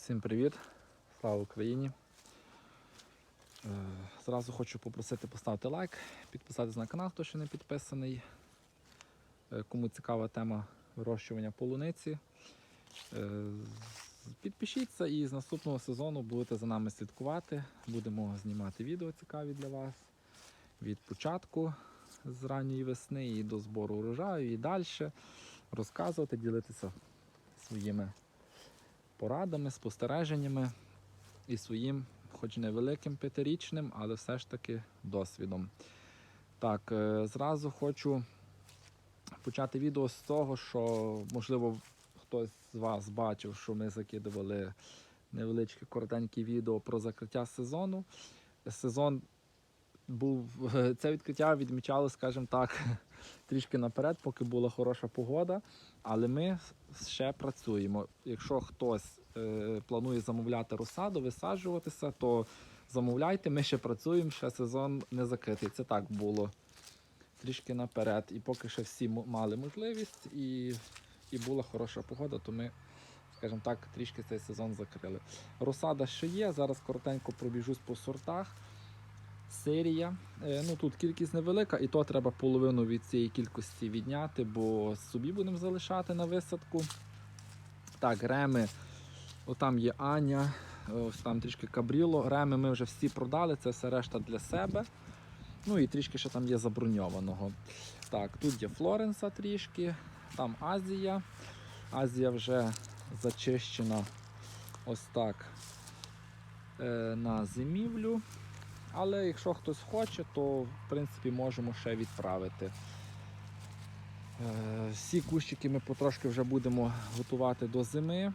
Усім привіт! Слава Україні! Е, Зразу хочу попросити поставити лайк, підписатись на канал, хто ще не підписаний. Е, Кому цікава тема вирощування полуниці. Е, Підпишіться і з наступного сезону будете за нами слідкувати. Будемо знімати відео цікаві для вас від початку з ранньої весни і до збору урожаю і далі розказувати, ділитися своїми порадами, спостереженнями і своїм, хоч невеликим п'ятирічним, але все ж таки досвідом. Так, е, зразу хочу почати відео з того, що, можливо, хтось з вас бачив, що ми закидували невеличке коротеньке відео про закриття сезону. Сезон був це відкриття відмічали, скажімо так, трішки наперед, поки була хороша погода. Але ми ще працюємо. Якщо хтось планує замовляти розсаду, висаджуватися, то замовляйте, ми ще працюємо, ще сезон не закритий. Це так було трішки наперед. І поки ще всі мали можливість і, і була хороша погода, то ми, скажімо так, трішки цей сезон закрили. Розсада ще є. Зараз коротенько пробіжусь по сортах. Сирія. Е, Ну тут кількість невелика, і то треба половину від цієї кількості відняти, бо собі будемо залишати на висадку. Так, реми. Отам є Аня, ось там трішки кабріло. Реми ми вже всі продали, це все решта для себе. Ну і трішки ще там є заброньованого. Так, тут є Флоренса трішки, там Азія. Азія вже зачищена ось так е, на зимівлю. Але якщо хтось хоче, то в принципі можемо ще відправити. Е, Всі кущики ми потрошки вже будемо готувати до зими.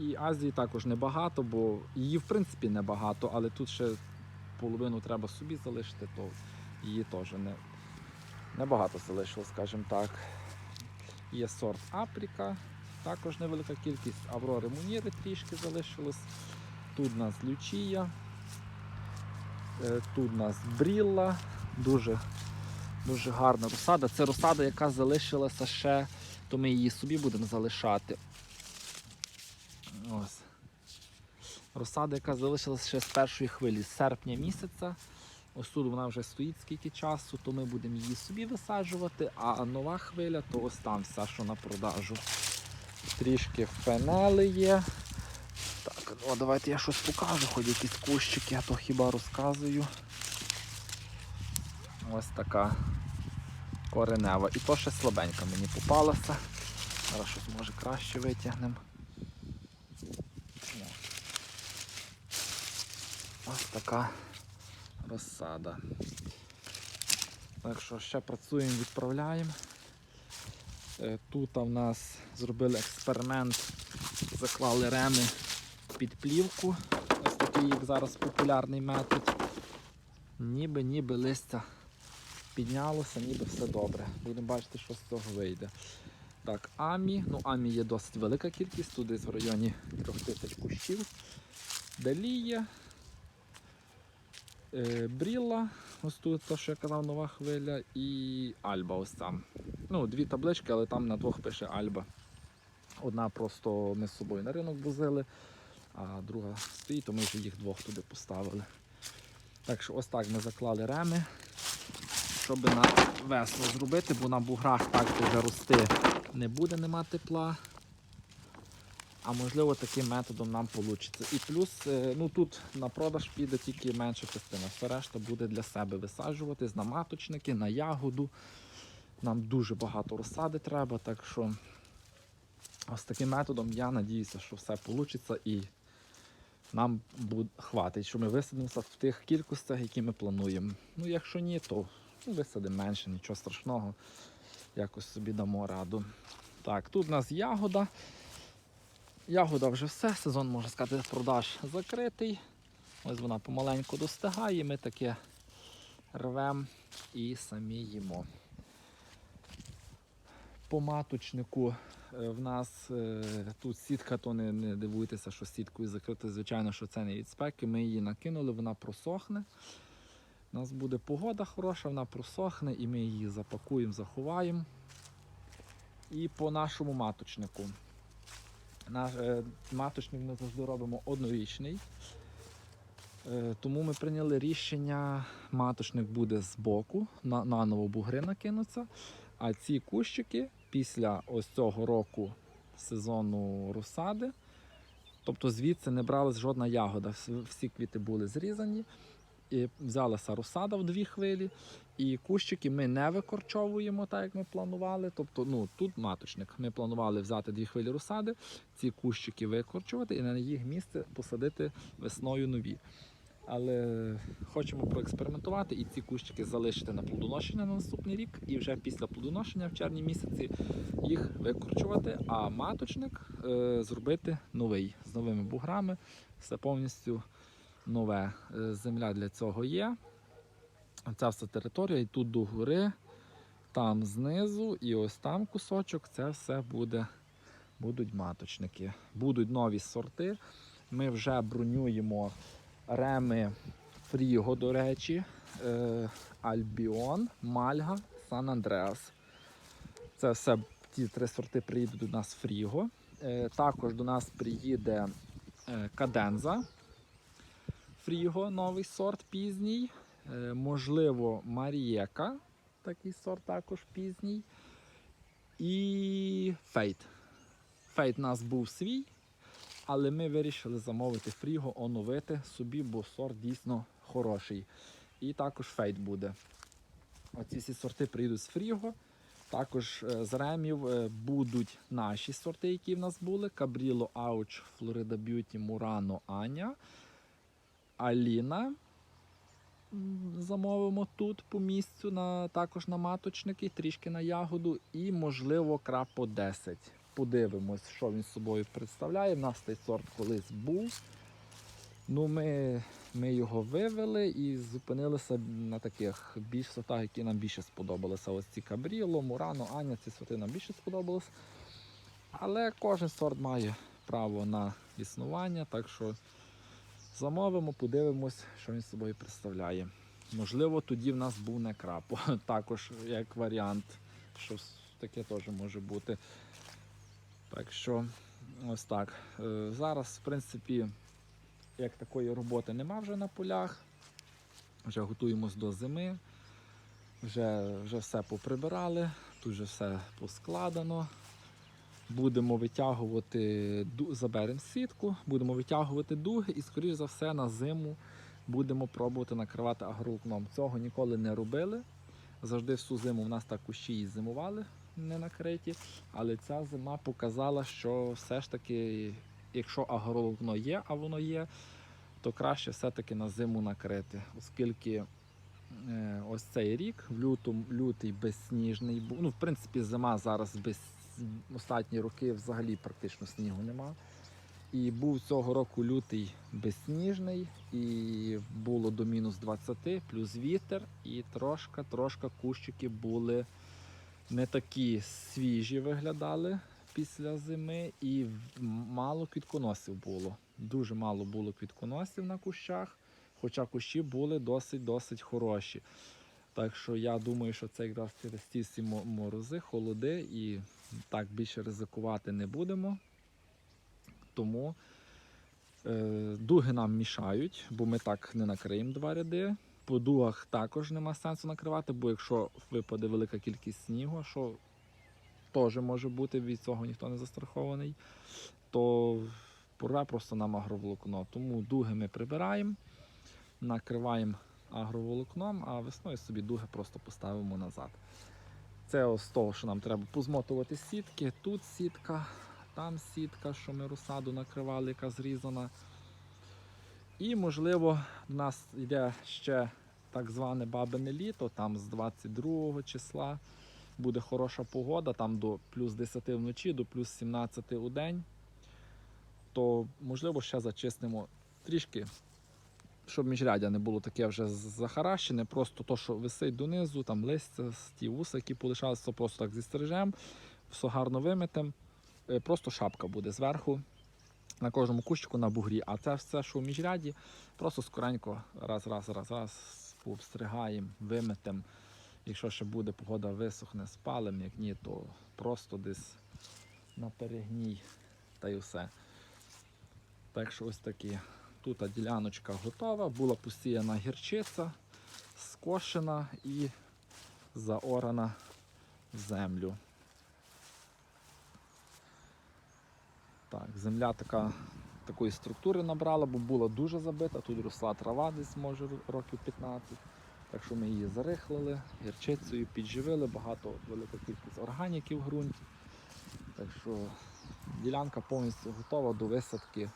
І Азії також небагато, бо її в принципі небагато, але тут ще половину треба собі залишити, то її теж не, небагато залишилось, скажімо так. Є сорт Апріка, також невелика кількість, Аврори Муніри трішки залишилось. Тут у нас Лючія. Е, Тут у нас брілла, дуже, дуже гарна розсада. Це розсада, яка залишилася ще, то ми її собі будемо залишати. Ось. Розсада, яка залишилася ще з першої хвилі, з серпня місяця. Ось тут вона вже стоїть скільки часу, то ми будемо її собі висаджувати, а нова хвиля, то ось там все, що на продажу. Трішки фенели є. Так, о, давайте я щось покажу, хоч якісь кущики, а то хіба розказую. Ось така коренева. І то ще слабенька мені попалася. Зараз щось може краще витягнемо. Ось така розсада. Так що ще працюємо, відправляємо. Е, Тут в нас зробили експеримент, заклали реми під плівку. Ось такий, як зараз популярний метод. Ніби ніби листя піднялося, ніби все добре. Будемо бачити, що з цього вийде. Так, амі. Ну, амі є досить велика кількість, тут десь в районі 3000 кущів. Далія. Е, Брілла, ось тут те, що я казав, нова хвиля, і Альба ось там. Ну, дві таблички, але там на двох пише Альба. Одна просто ми з собою на ринок возили, а друга стоїть, то ми вже їх двох туди поставили. Так що ось так ми заклали реми, щоб на весну зробити, бо на буграх так вже рости не буде, нема тепла. А можливо таким методом нам вийде. І плюс е, ну тут на продаж піде тільки менша частина. Все решта буде для себе висаджуватись на маточники, на ягоду. Нам дуже багато розсади треба, так що ось таким методом я надіюся, що все вийде і нам буде хватить, що ми висадимося в тих кількостях, які ми плануємо. Ну, якщо ні, то ну, висадимо менше, нічого страшного. Якось собі дамо раду. Так, тут у нас ягода. Ягода вже все, сезон, можна сказати, продаж закритий. Ось вона помаленьку достигає, ми таке рвемо і самі їмо. По маточнику е, в нас е, тут сітка, то не, не дивуйтеся, що сіткою закрита. Звичайно, що це не від спеки. Ми її накинули, вона просохне. У нас буде погода хороша, вона просохне і ми її запакуємо, заховаємо. І по нашому маточнику. Наш е, маточник ми завжди робимо однорічний. Е, Тому ми прийняли рішення, маточник буде збоку, на, наново бугри накинуться. А ці кущики після ось цього року сезону розсади, тобто звідси не бралась жодна ягода. Всі квіти були зрізані. І взялася розсада в дві хвилі, і кущики ми не викорчовуємо так, як ми планували. Тобто, ну тут маточник. Ми планували взяти дві хвилі розсади, ці кущики викорчувати і на їх місце посадити весною нові. Але хочемо проекспериментувати і ці кущики залишити на плодоношення на наступний рік, і вже після плодоношення в червні місяці їх викорчувати, а маточник е, зробити новий з новими буграми. Все повністю нове. Е, Земля для цього є. Ця вся територія, і тут до гори, там знизу, і ось там кусочок, це все буде, будуть маточники. Будуть нові сорти. Ми вже бронюємо реми Фріго, до речі, е, Альбіон, Мальга, Сан Андреас. Це все ті три сорти приїдуть до нас Фріго. Е, також до нас приїде Каденза. Фріго, новий сорт пізній. Е, можливо, Марієка, такий сорт також пізній. І Фейт. Фейт у нас був свій, але ми вирішили замовити Фріго, оновити собі, бо сорт дійсно хороший. І також Фейт буде. Оці всі сорти приїдуть з Фріго. Також е, з ремів е, будуть наші сорти, які в нас були: Кабріло Ауч, Флорида Б'юті, Мурано, Аня. Аліна. Замовимо тут по місцю, на, також на маточники, трішки на ягоду і, можливо, крапо 10. Подивимось, що він собою представляє. У нас цей сорт колись був. Ну, ми, ми його вивели і зупинилися на таких більш сортах, які нам більше сподобалися. Ось ці Кабріло, Мурано, Аня, ці сорти нам більше сподобались. Але кожен сорт має право на існування, так що замовимо, подивимось, що він собою представляє. Можливо, тоді в нас був не крапо, також як варіант, що таке теж може бути. Так що, ось так. Е, Зараз, в принципі, як такої роботи нема вже на полях. Вже готуємось до зими. Вже, вже все поприбирали, тут вже все поскладено. Будемо витягувати, заберемо сітку, будемо витягувати дуги і, скоріш за все, на зиму будемо пробувати накривати агроволокном. Цього ніколи не робили. Завжди всю зиму в нас так кущі і зимували не накриті. Але ця зима показала, що все ж таки, якщо агроволокно є, а воно є, то краще все-таки на зиму накрити, оскільки е, ось цей рік, в лютому, лютий безсніжний був. Ну, в принципі, зима зараз без останні роки взагалі практично снігу нема. І був цього року лютий безсніжний, і було до мінус 20, плюс вітер, і трошка, трошка кущики були не такі свіжі виглядали після зими, і мало квітконосів було. Дуже мало було квітконосів на кущах, хоча кущі були досить-досить хороші. Так що я думаю, що це якраз через ці всі морози, холоди, і так більше ризикувати не будемо. Тому е, дуги нам мішають, бо ми так не накриємо два ряди. По дугах також нема сенсу накривати, бо якщо випаде велика кількість снігу, що теж може бути, від цього ніхто не застрахований, то порве просто нам агроволокно. Тому дуги ми прибираємо, накриваємо агроволокном, а весною собі дуги просто поставимо назад. Це ось з того, що нам треба позмотувати сітки. Тут сітка, там сітка, що ми розсаду накривали, яка зрізана. І, можливо, в нас йде ще так зване бабине літо, там з 22 числа буде хороша погода, там до плюс 10 вночі, до плюс 17 у день. То, можливо, ще зачистимо трішки, щоб міжрядя не було таке вже захаращене, просто то, що висить донизу, там листя, ті вуса, які полишалися, просто так зістережемо, все гарно виметем. Е, Просто шапка буде зверху на кожному кущику на бугрі. А це все, що в міжряді, просто скоренько раз, раз, раз, раз пообстригаємо, виметем. Якщо ще буде погода висохне, спалим, як ні, то просто десь на перегній та й все. Так що ось такі. Тут діляночка готова, була посіяна гірчиця, скошена і заорана в землю. Так, земля така, такої структури набрала, бо була дуже забита, тут росла трава десь може років 15. Так що ми її зарихлили, гірчицею підживили, багато велика кількість органіків в ґрунті. Так що ділянка повністю готова до висадки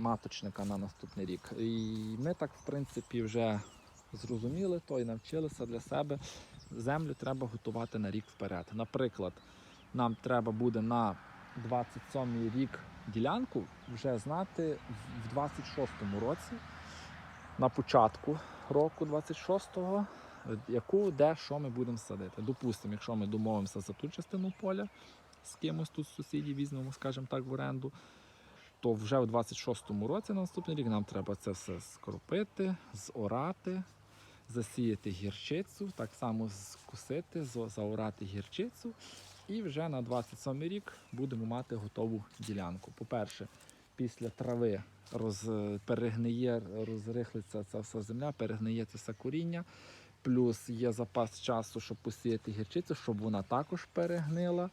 маточника на наступний рік. І ми так, в принципі, вже зрозуміли то і навчилися для себе. Землю треба готувати на рік вперед. Наприклад, нам треба буде на 27 рік ділянку вже знати в 26-му році, на початку року 26-го, яку, де, що ми будемо садити. Допустимо, якщо ми домовимося за ту частину поля з кимось тут з сусідів візьмемо, скажімо так, в оренду, то вже в 26-му році на наступний рік нам треба це все скропити, зорати, засіяти гірчицю, так само скусити, заорати гірчицю. І вже на 27 рік будемо мати готову ділянку. По-перше, після трави роз, перегниє, розрихлиться ця вся земля, перегниє це все коріння. Плюс є запас часу, щоб посіяти гірчицю, щоб вона також перегнила,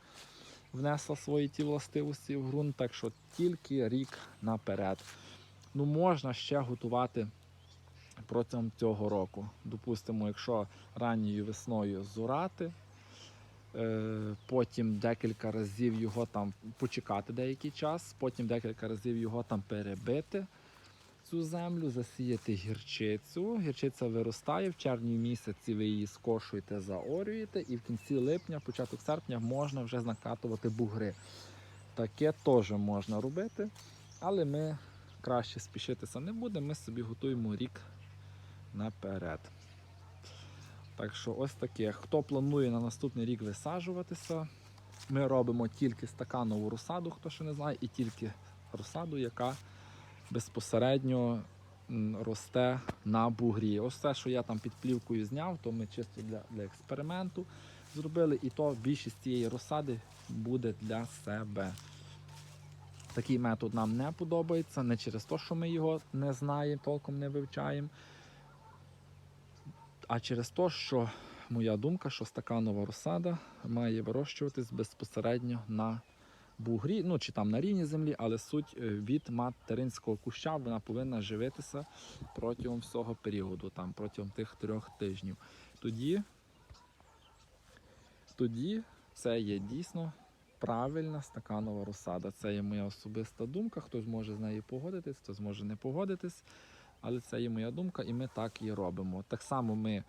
внесла свої ті властивості в ґрунт. Так що тільки рік наперед. Ну, можна ще готувати протягом цього року. Допустимо, якщо ранньою весною зорати, Е, потім декілька разів його там почекати деякий час, потім декілька разів його там перебити, цю землю, засіяти гірчицю. Гірчиця виростає, в червні місяці ви її скошуєте, заорюєте, і в кінці липня, початок серпня можна вже накатувати бугри. Таке теж можна робити, але ми краще спішитися не будемо, ми собі готуємо рік наперед. Так що ось таке. Хто планує на наступний рік висаджуватися, ми робимо тільки стаканову розсаду, хто ще не знає, і тільки розсаду, яка безпосередньо росте на бугрі. Ось те, що я там під плівкою зняв, то ми чисто для, для експерименту зробили, і то більшість цієї розсади буде для себе. Такий метод нам не подобається, не через те, що ми його не знаємо, толком не вивчаємо а через те, що моя думка, що стаканова розсада має вирощуватись безпосередньо на бугрі, ну чи там на рівні землі, але суть е, від материнського куща вона повинна живитися протягом всього періоду, там протягом тих трьох тижнів. Тоді, тоді це є дійсно правильна стаканова розсада. Це є моя особиста думка. Хтось може з нею погодитись, хтось може не погодитись. Але це є моя думка, і ми так і робимо. Так само ми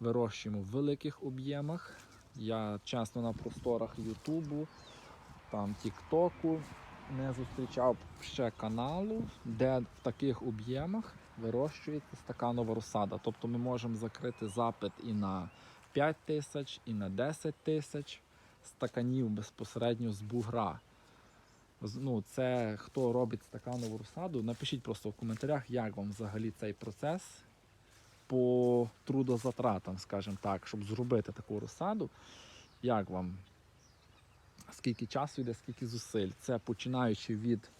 вирощуємо в великих об'ємах. Я чесно на просторах Ютубу, там Тіктоку не зустрічав ще каналу, де в таких об'ємах вирощується стаканова розсада. Тобто ми можемо закрити запит і на 5 тисяч, і на 10 тисяч стаканів безпосередньо з бугра. Ну, це хто робить стаканову розсаду, напишіть просто в коментарях, як вам взагалі цей процес по трудозатратам, скажімо так, щоб зробити таку розсаду. Як вам? Скільки часу йде, скільки зусиль? Це починаючи від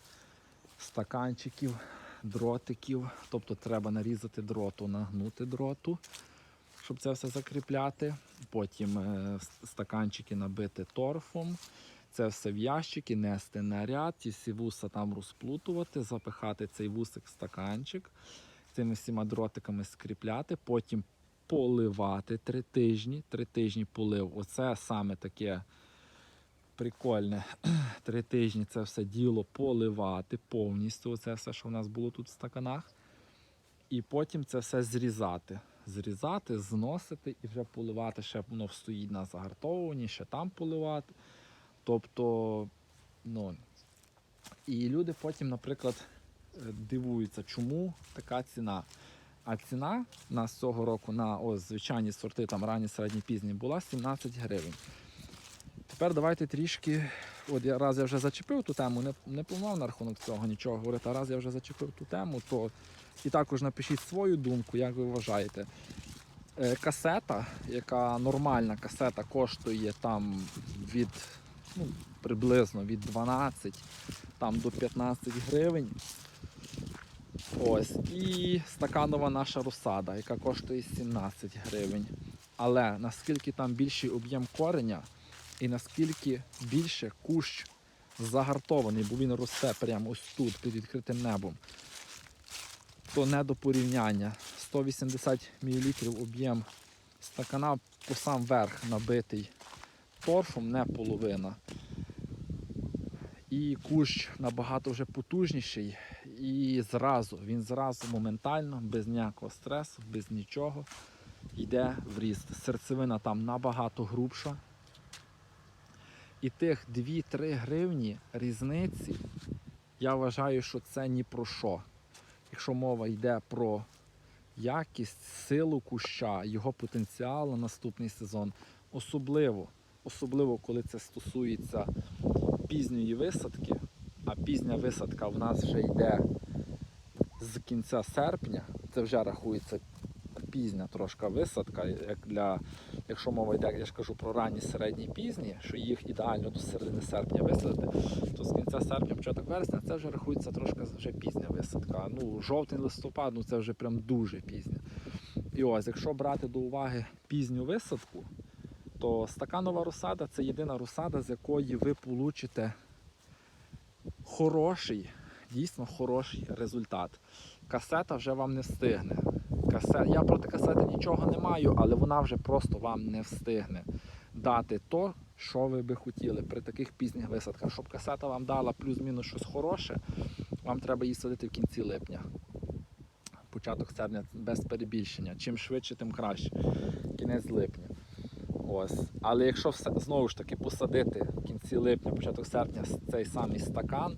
стаканчиків, дротиків, тобто треба нарізати дроту, нагнути дроту, щоб це все закріпляти. Потім е, стаканчики набити торфом. Це все в ящики, нести на ряд, ті всі вуса там розплутувати, запихати цей вусик в стаканчик, цими всіма дротиками скріпляти, потім поливати три тижні. Три тижні полив. Оце саме таке прикольне. Три тижні це все діло поливати повністю. Оце все, що в нас було тут в стаканах. І потім це все зрізати. Зрізати, зносити і вже поливати. Ще воно стоїть на загартовуванні, ще там поливати. Тобто, ну. І люди потім, наприклад, е, дивуються, чому така ціна. А ціна у нас цього року на ось, звичайні сорти, там ранні, середні, пізні, була 17 гривень. Тепер давайте трішки. От я раз я вже зачепив ту тему, не, не планував на рахунок цього нічого говорити, а раз я вже зачепив ту тему, то і також напишіть свою думку, як ви вважаєте. Е, Касета, яка нормальна касета, коштує там від ну, приблизно від 12 там, до 15 гривень. Ось. І стаканова наша розсада, яка коштує 17 гривень. Але наскільки там більший об'єм кореня і наскільки більше кущ загартований, бо він росте прямо ось тут, під відкритим небом, то не до порівняння. 180 мл об'єм стакана по сам верх набитий торфом, не половина. І кущ набагато вже потужніший. І зразу, він зразу моментально, без ніякого стресу, без нічого, йде в ріст. Серцевина там набагато грубша. І тих 2-3 гривні різниці, я вважаю, що це ні про що. Якщо мова йде про якість, силу куща, його потенціал на наступний сезон, особливо, особливо коли це стосується пізньої висадки, а пізня висадка в нас вже йде з кінця серпня, це вже рахується пізня трошки висадка, як для, якщо мова йде, я ж кажу про ранні, середні пізні, що їх ідеально до середини серпня висадити, то з кінця серпня, початок вересня, це вже рахується трошки вже пізня висадка. Ну, жовтень, листопад, ну це вже прям дуже пізня. І ось, якщо брати до уваги пізню висадку, то стаканова розсада це єдина розсада, з якої ви получите хороший, дійсно хороший результат. Касета вже вам не встигне. Касе... Я проти касети нічого не маю, але вона вже просто вам не встигне дати то, що ви би хотіли при таких пізніх висадках. Щоб касета вам дала плюс-мінус щось хороше, вам треба її садити в кінці липня. Початок серпня без перебільшення. Чим швидше, тим краще. Кінець липня. Ось. Але якщо все, знову ж таки посадити в кінці липня, початок серпня цей самий стакан,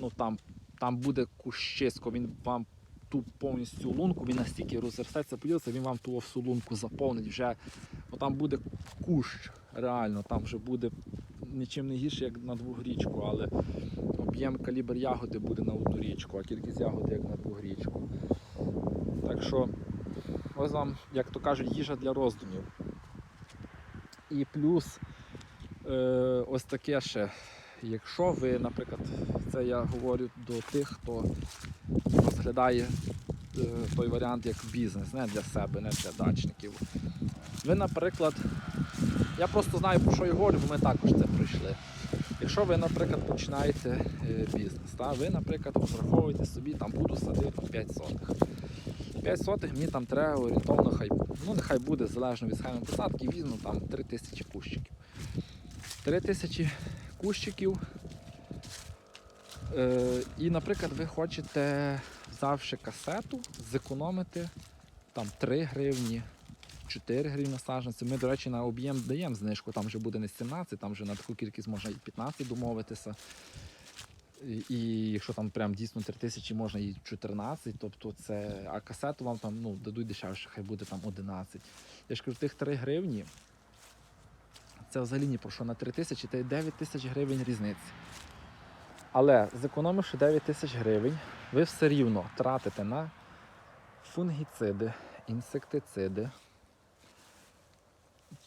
ну там, там буде кущисько, він вам ту повністю лунку, він настільки розростеться, поділиться, він вам ту всю лунку заповнить вже. Бо там буде кущ, реально, там вже буде нічим не гірше, як на двогрічку, але об'єм калібр ягоди буде на одну річку, а кількість ягоди як на двогрічку. Так що, ось вам, як то кажуть, їжа для роздумів. І плюс е, ось таке ще. Якщо ви, наприклад, це я говорю до тих, хто розглядає е, той варіант як бізнес, не для себе, не для дачників. Ви, наприклад, я просто знаю, про що я говорю, бо ми також це пройшли. Якщо ви, наприклад, починаєте е, бізнес, та, ви, наприклад, розраховуєте собі, там буду садити 5 сотих. 5 сотих мені там треба орієнтовно, хай, ну нехай буде залежно від схеми посадки, візьму там 3 тисячі кущиків. 3 тисячі кущиків. Е, і, наприклад, ви хочете, взявши касету, зекономити там 3 гривні, 4 гривні на саджанці. Ми, до речі, на об'єм даємо знижку, там вже буде не 17, там вже на таку кількість можна і 15 домовитися. І, і якщо там прям дійсно 3 тисячі, можна і 14, тобто це, а касету вам там ну, дадуть дешевше, хай буде там 11. Я ж кажу, тих 3 гривні, це взагалі ні про що на 3 тисячі, це 9 тисяч гривень різниці. Але зекономивши 9 тисяч гривень, ви все рівно тратите на фунгіциди, інсектициди,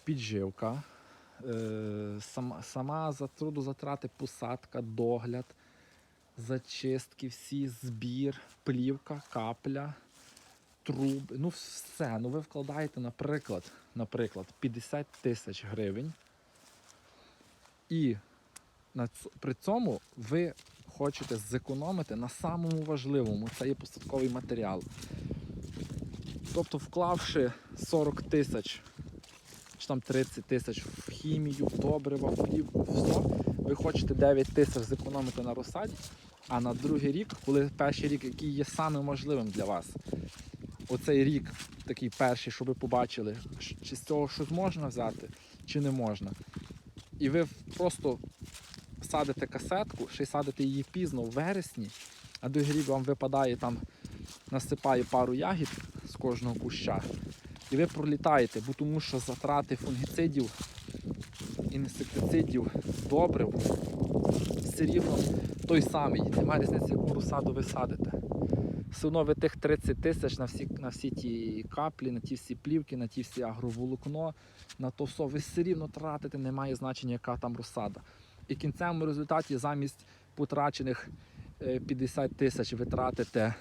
підживка, е, сама, за трудозатрати, посадка, догляд, зачистки, всі, збір, плівка, капля, труби. Ну все. Ну ви вкладаєте, наприклад, наприклад 50 тисяч гривень. І на при цьому ви хочете зекономити на самому важливому, це є посадковий матеріал. Тобто, вклавши 40 тисяч чи там 30 тисяч в хімію, в добрива, плівку, все, ви хочете 9 тисяч зекономити на розсаді, а на другий рік, коли перший рік, який є самим можливим для вас, оцей рік такий перший, щоб ви побачили, чи з цього щось можна взяти, чи не можна. І ви просто садите касетку, ще й садите її пізно в вересні, а другий рік вам випадає там, насипає пару ягід з кожного куща. І ви пролітаєте, бо тому що затрати фунгіцидів, інсектицидів, добрив все рівно той самий. Немає різниці, яку розсаду ви садите. Все одно ви тих 30 тисяч на всі, на всі ті каплі, на ті всі плівки, на ті всі агроволокно, на то все, ви все рівно тратите, немає значення, яка там розсада. І в кінцевому результаті замість потрачених е, 50 тисяч витратите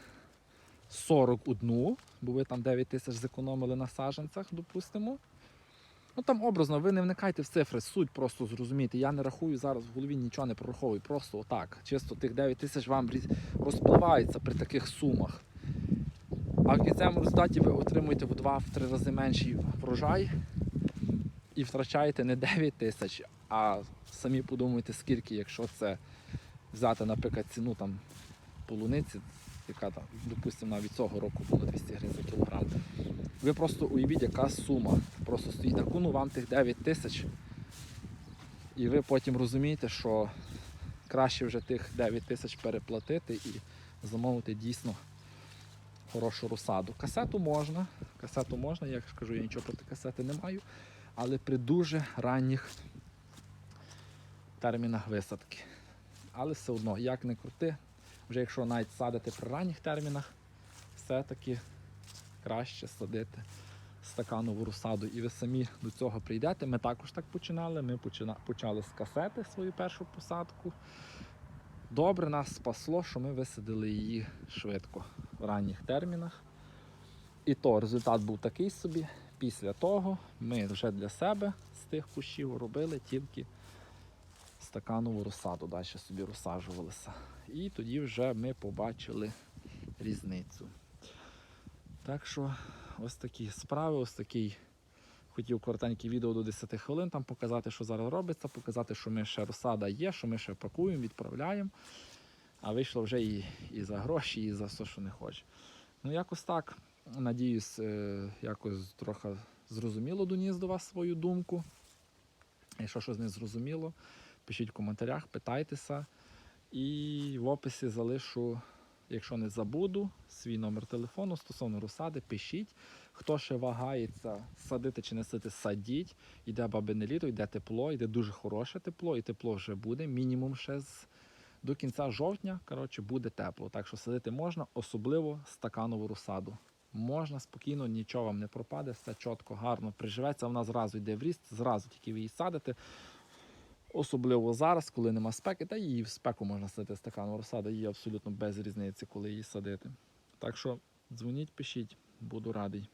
41, бо ви там 9 тисяч зекономили на саджанцях, допустимо. Ну там образно, ви не вникайте в цифри, суть просто зрозумійте. Я не рахую зараз в голові нічого не прораховую. Просто отак. Чисто тих 9 тисяч вам розпливається при таких сумах. А в кінцевому результаті ви отримуєте в 2-3 рази менший врожай і втрачаєте не 9 тисяч, а самі подумайте, скільки, якщо це взяти, наприклад, ціну там полуниці, яка там, допустимо, навіть цього року була 200 гривень за кілограм. Ви просто уявіть, яка сума. Просто стоїть на куну вам тих 9 тисяч. І ви потім розумієте, що краще вже тих 9 тисяч переплатити і замовити дійсно хорошу розсаду. Касету можна, касету можна, я ж кажу, я нічого проти касети не маю, але при дуже ранніх термінах висадки. Але все одно, як не крути, вже якщо навіть садити при ранніх термінах, все-таки краще садити стаканову розсаду. І ви самі до цього прийдете. Ми також так починали. Ми почали з касети свою першу посадку. Добре нас спасло, що ми висадили її швидко в ранніх термінах. І то результат був такий собі. Після того ми вже для себе з тих кущів робили тільки стаканову розсаду, далі собі розсаджувалися. І тоді вже ми побачили різницю. Так що ось такі справи, ось такий. Хотів коротеньке відео до 10 хвилин там показати, що зараз робиться, показати, що ми ще розсада є, що ми ще пакуємо, відправляємо. А вийшло вже і, і за гроші, і за все, що не хоче. Ну, якось так. Надіюсь, е, якось трохи зрозуміло доніс до вас свою думку. Якщо щось не зрозуміло, пишіть в коментарях, питайтеся. І в описі залишу, якщо не забуду, свій номер телефону стосовно розсади, пишіть. Хто ще вагається, садити чи не садити, садіть. Йде бабине літо, йде тепло, йде дуже хороше тепло, і тепло вже буде. Мінімум ще з до кінця жовтня коротше, буде тепло. Так що садити можна, особливо стаканову розсаду. Можна спокійно, нічого вам не пропаде, все чітко, гарно приживеться. Вона зразу йде в ріст, зразу тільки ви її садите. Особливо зараз, коли нема спеки, та її в спеку можна садити стаканову розсада, її абсолютно без різниці, коли її садити. Так що дзвоніть, пишіть, буду радий.